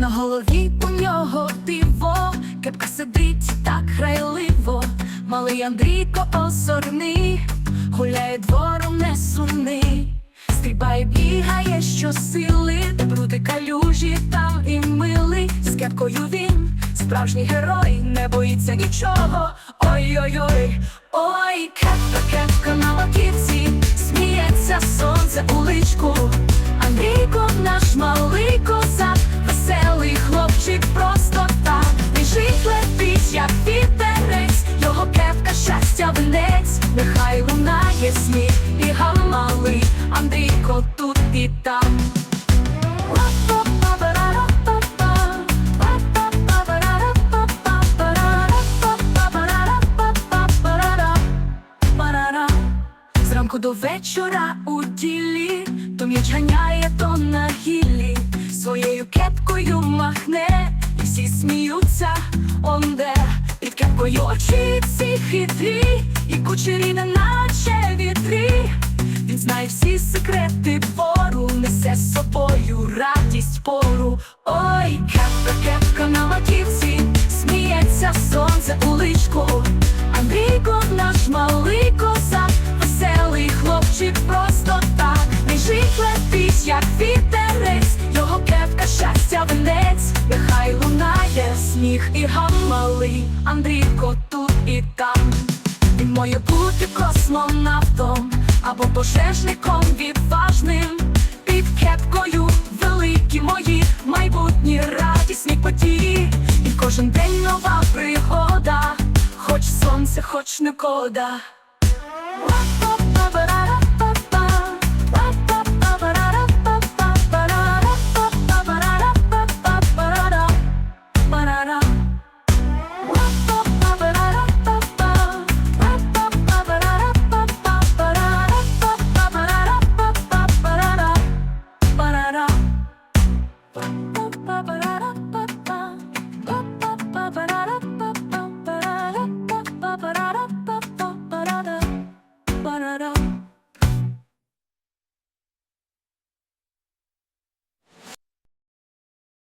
На голові у нього диво, кепка сидить так грайливо, малий Андрійко озорний, гуляє двором не сумний, стрібає, бігає, щосили, де бруди калюжі там і милий. З кепкою він, справжній герой, не боїться нічого. Ой-ой-ой, ой, кепка, кепка на лаківці Зранку до вечора у ділі, то м'яч ганяє, то на гіллі, своєю кепкою махне, і всі сміються, онде, під кепкою очі ці хитрі, і кучері не наче вітрі. Він знає всі секрети двору, несе з собою радість пору. Ой, кепка, кепка на маківці, сміється сонце у личку. Як вітерець, його кепка щастя венець, нехай лунає сміх і гамалий, Андрійко тут і там. Він може бути космонавтом або пожежником відважним. Під кепкою великі мої майбутні радісні події. І кожен день нова пригода, хоч сонце, хоч не кода. da da da